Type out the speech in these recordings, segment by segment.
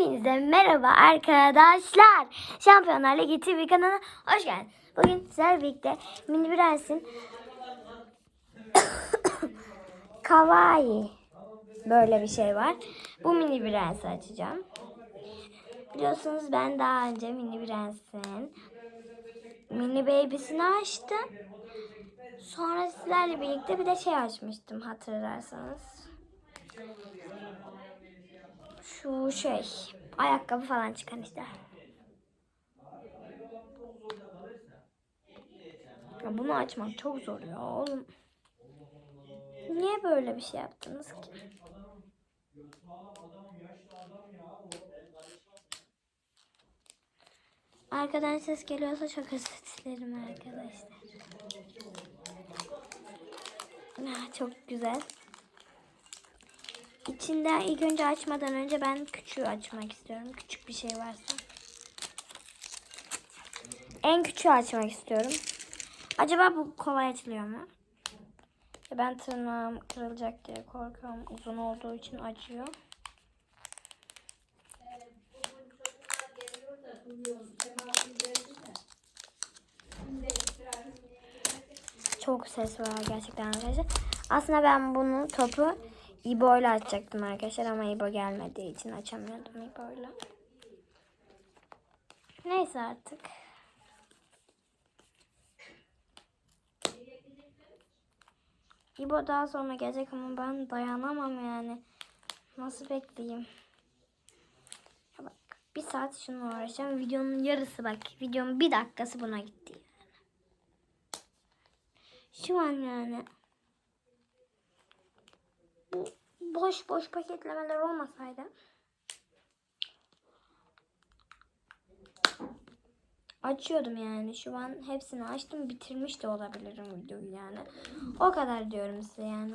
Hepinize merhaba arkadaşlar. Şampiyonlar Ligi TV kanalına hoş geldiniz. Bugün sizlerle birlikte Mini Prens'in Kawaii böyle bir şey var. Bu Mini Prens'i açacağım. Biliyorsunuz ben daha önce Mini Prens'in Mini Baby'sini açtım. Sonra sizlerle birlikte bir de şey açmıştım hatırlarsanız. Şu şey ayakkabı falan çıkan işte. Ya bunu açmak çok zor ya oğlum. Niye böyle bir şey yaptınız ki? Arkadan ses geliyorsa çok özür dilerim arkadaşlar. Çok güzel. İçinden ilk önce açmadan önce ben küçüğü açmak istiyorum. Küçük bir şey varsa. En küçüğü açmak istiyorum. Acaba bu kolay açılıyor mu? Ben tırnağım kırılacak diye korkuyorum. Uzun olduğu için acıyor. Çok ses var gerçekten arkadaşlar. Aslında ben bunu topu İbo ile açacaktım arkadaşlar ama İbo gelmediği için açamıyordum İbo ile. Neyse artık. İbo daha sonra gelecek ama ben dayanamam yani. Nasıl bekleyeyim? Bak bir saat şununla uğraşacağım. Videonun yarısı bak. Videonun bir dakikası buna gitti. Yani. Şu an yani. Bu boş boş paketlemeler olmasaydı. Açıyordum yani. Şu an hepsini açtım. Bitirmiş de olabilirim videoyu yani. O kadar diyorum size yani.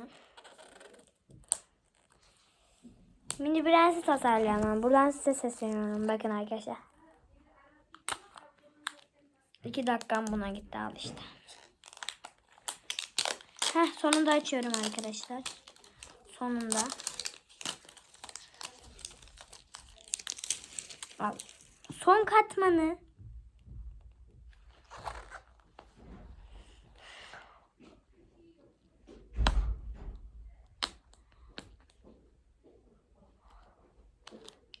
Mini Prens'i tasarlayamam. Buradan size sesleniyorum. Bakın arkadaşlar. İki dakikam buna gitti al işte. Heh sonunda açıyorum arkadaşlar. Sonunda. Al. Son katmanı.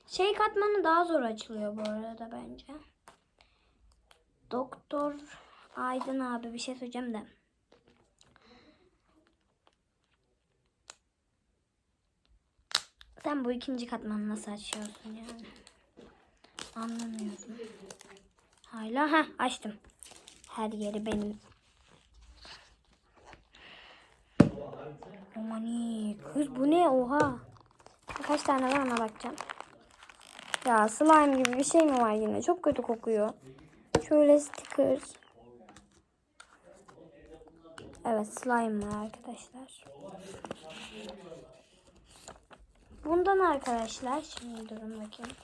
Şey katmanı daha zor açılıyor bu arada bence. Doktor Aydın abi bir şey söyleyeceğim de. Sen bu ikinci katmanı nasıl açıyorsun yani? Anlamıyorum. Hala ha açtım. Her yeri benim. Omani kız bu ne oha. Kaç tane var ona bakacağım. Ya slime gibi bir şey mi var yine? Çok kötü kokuyor. Şöyle sticker. Evet slime var arkadaşlar. Bundan arkadaşlar şimdi durun bakayım.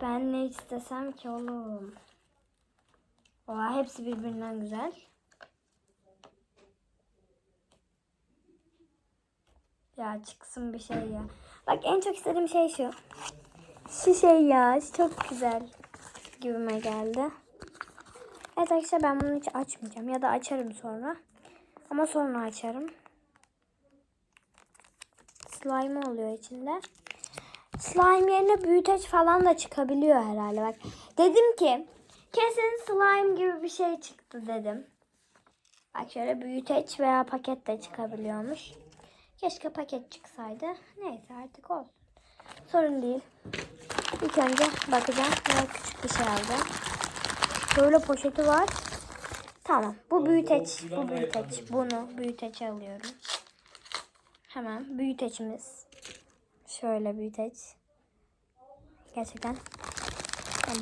Ben ne istesem ki oğlum. Oha hepsi birbirinden güzel. Ya çıksın bir şey ya. Bak en çok istediğim şey şu. Şu şey ya çok güzel gibime geldi. Evet arkadaşlar ben bunu hiç açmayacağım ya da açarım sonra. Ama sonra açarım. Slime oluyor içinde. Slime yerine büyüteç falan da çıkabiliyor herhalde. Bak dedim ki kesin slime gibi bir şey çıktı dedim. Bak şöyle büyüteç veya paket de çıkabiliyormuş. Keşke paket çıksaydı. Neyse artık olsun. Sorun değil. İlk önce bakacağım. Böyle küçük bir şey aldım. Böyle poşeti var. Tamam. Bu büyüteç. Bu büyüteç. Bunu büyüteç alıyorum. Hemen büyüteçimiz. Şöyle büyüteç. Gerçekten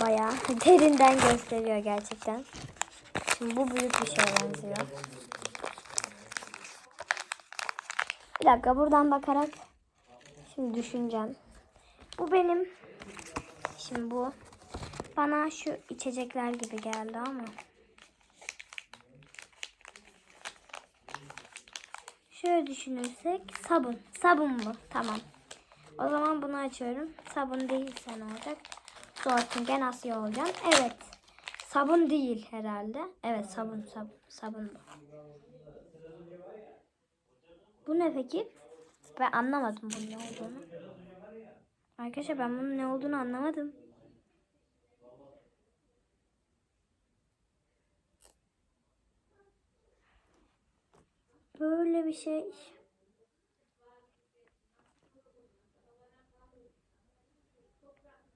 bayağı derinden gösteriyor gerçekten. Şimdi bu büyük bir şeye benziyor. Bir dakika buradan bakarak şimdi düşüneceğim. Bu benim. Şimdi bu bana şu içecekler gibi geldi ama. Şöyle düşünürsek sabun. Sabun bu. Tamam. O zaman bunu açıyorum. Sabun değilse ne olacak? Zor çünkü Asya olacağım. Evet. Sabun değil herhalde. Evet sabun sabun. Sabun bu. Bu ne peki? Ben anlamadım bunun ne olduğunu. Arkadaşlar ben bunun ne olduğunu anlamadım. Böyle bir şey.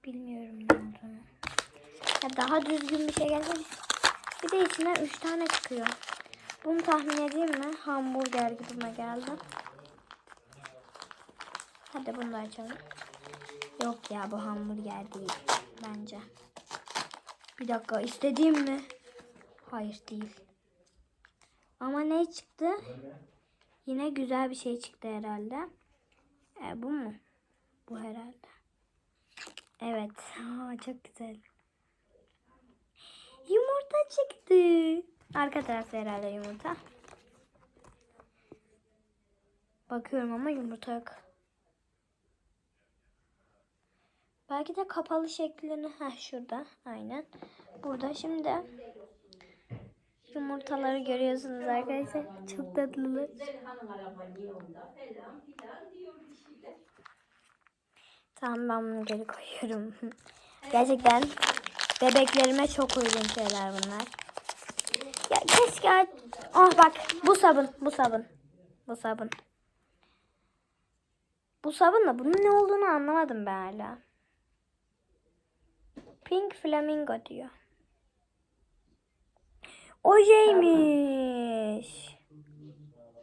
Bilmiyorum ne olduğunu. Ya daha düzgün bir şey gelse. Bir de içinden 3 tane çıkıyor. Bunu tahmin edeyim mi? Hamburger gibime geldi. Hadi bunu da açalım. Yok ya bu hamburger değil bence. Bir dakika istediğim mi? Hayır değil. Ama ne çıktı? Yine güzel bir şey çıktı herhalde. E, bu mu? Bu herhalde. Evet. Aa, çok güzel. Yumurta çıktı. Arka tarafta herhalde yumurta. Bakıyorum ama yumurta yok. Belki de kapalı şeklini. ha şurada. Aynen. Burada şimdi yumurtaları görüyorsunuz arkadaşlar. Çok tatlılar. Tamam ben bunu geri koyuyorum. Gerçekten bebeklerime çok uygun şeyler bunlar. Ya keşke... Oh bak bu sabun, bu sabun. Bu sabun. Bu sabunla bunun ne olduğunu anlamadım ben hala. Pink Flamingo diyor. Ojeymiş.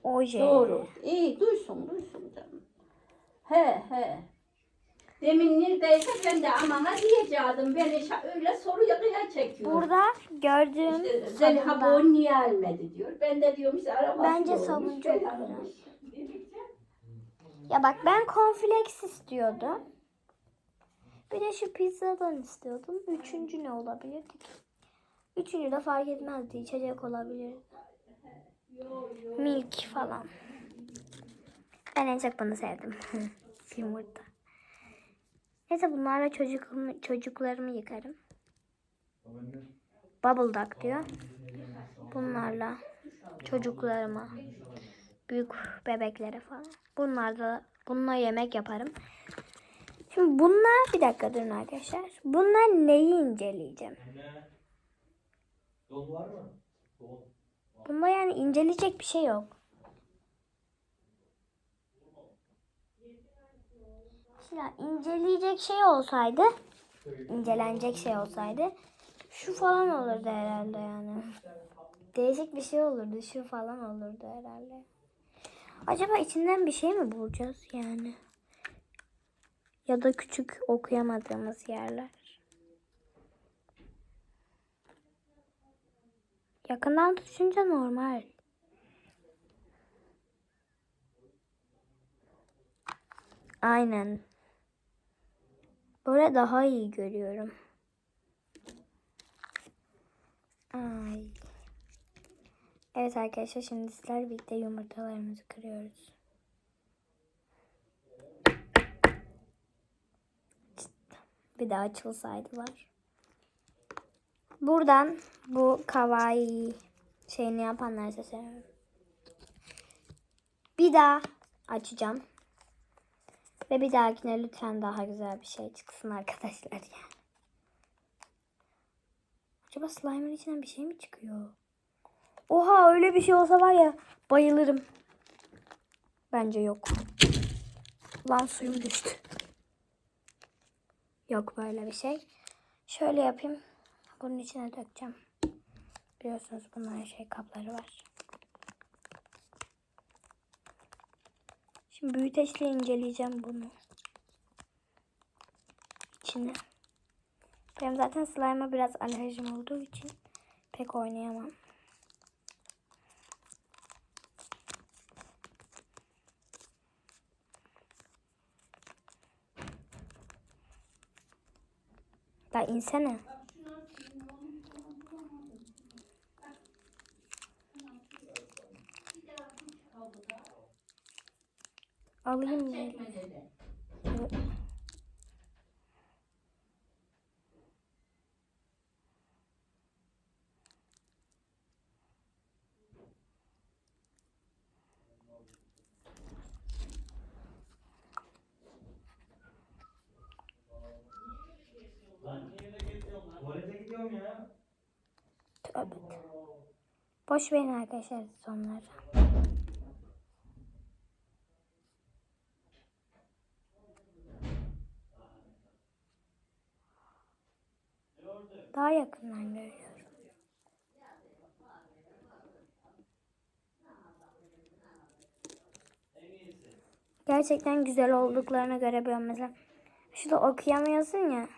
Oje. Doğru. İyi duysun duysun canım. He he. Demin neredeyse ben de amama diyecektim. Beni öyle soruya kıya çekiyor. Burada gördüğüm İşte Zeliha sabundan- bu niye almadı diyor. Ben de diyorum işte arabası Bence sabun çok falanmış. Dedikçe, Ya bak ben cornflakes istiyordum. Bir de şu pizzadan istiyordum. Üçüncü ne olabilirdi ki? Üçüncü de fark etmezdi. İçecek olabilirdi. Milk falan. Ben en çok bunu sevdim. Yumurta. Neyse bunlarla çocuk, çocuklarımı yıkarım. Bubble duck diyor. Bunlarla çocuklarıma, büyük bebeklere falan. Bunlarla bununla yemek yaparım. Şimdi bunlar bir dakika durun arkadaşlar. Bunlar neyi inceleyeceğim? Don var mı? Don. Bunda yani inceleyecek bir şey yok. Şimdi inceleyecek şey olsaydı, incelenecek şey olsaydı şu falan olurdu herhalde yani. Değişik bir şey olurdu, şu falan olurdu herhalde. Acaba içinden bir şey mi bulacağız yani? Ya da küçük okuyamadığımız yerler. Yakından tutunca normal. Aynen. Böyle daha iyi görüyorum. Ay. Evet arkadaşlar şimdi sizler birlikte yumurtalarımızı kırıyoruz. Bir daha açılsaydılar. Buradan bu kawaii şeyini yapanlara sesleniyorum. Bir daha açacağım. Ve bir dahakine lütfen daha güzel bir şey çıksın arkadaşlar yani. Acaba slime'ın içinden bir şey mi çıkıyor? Oha öyle bir şey olsa var ya bayılırım. Bence yok. Lan suyum düştü. Yok böyle bir şey. Şöyle yapayım. Bunun içine dökeceğim. Biliyorsunuz bunların şey kapları var. Şimdi büyüteçle inceleyeceğim bunu. İçine. Benim zaten slime'a biraz alerjim olduğu için pek oynayamam. Ya insene. Alayım mı? Çekmecede. yapıyorum ya. Tövbe. Boş verin arkadaşlar sonları. Daha yakından görüyorum. Gerçekten güzel olduklarını görebiliyorum mesela. Şurada okuyamıyorsun ya.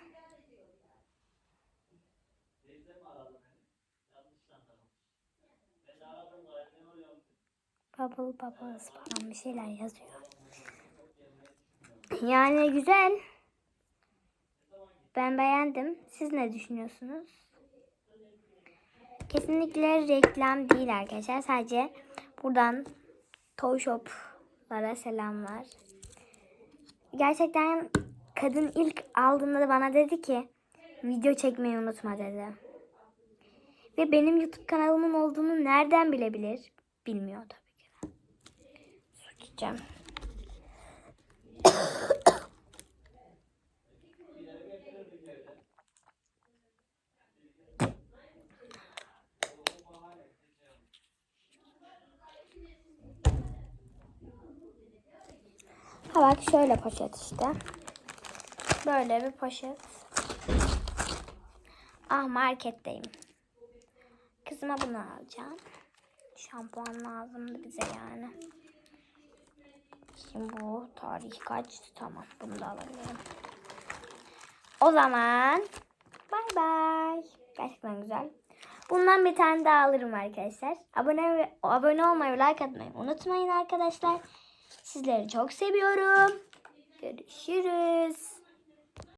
Bubble bubbles falan bir şeyler yazıyor. Yani güzel. Ben beğendim. Siz ne düşünüyorsunuz? Kesinlikle reklam değil arkadaşlar. Sadece buradan Toy Shop'lara selamlar. Gerçekten kadın ilk aldığında da bana dedi ki video çekmeyi unutma dedi. Ve benim YouTube kanalımın olduğunu nereden bilebilir? Bilmiyor tabii ki. de. İçeceğim. Ha bak şöyle poşet işte. Böyle bir poşet. Ah marketteyim. Kızıma bunu alacağım. Şampuan lazımdı bize yani. Şimdi bu tarihi kaç? Tamam bunu da alabilirim. O zaman bay bay. Gerçekten güzel. Bundan bir tane daha alırım arkadaşlar. Abone abone olmayı, like atmayı unutmayın arkadaşlar. Sizleri çok seviyorum. Görüşürüz.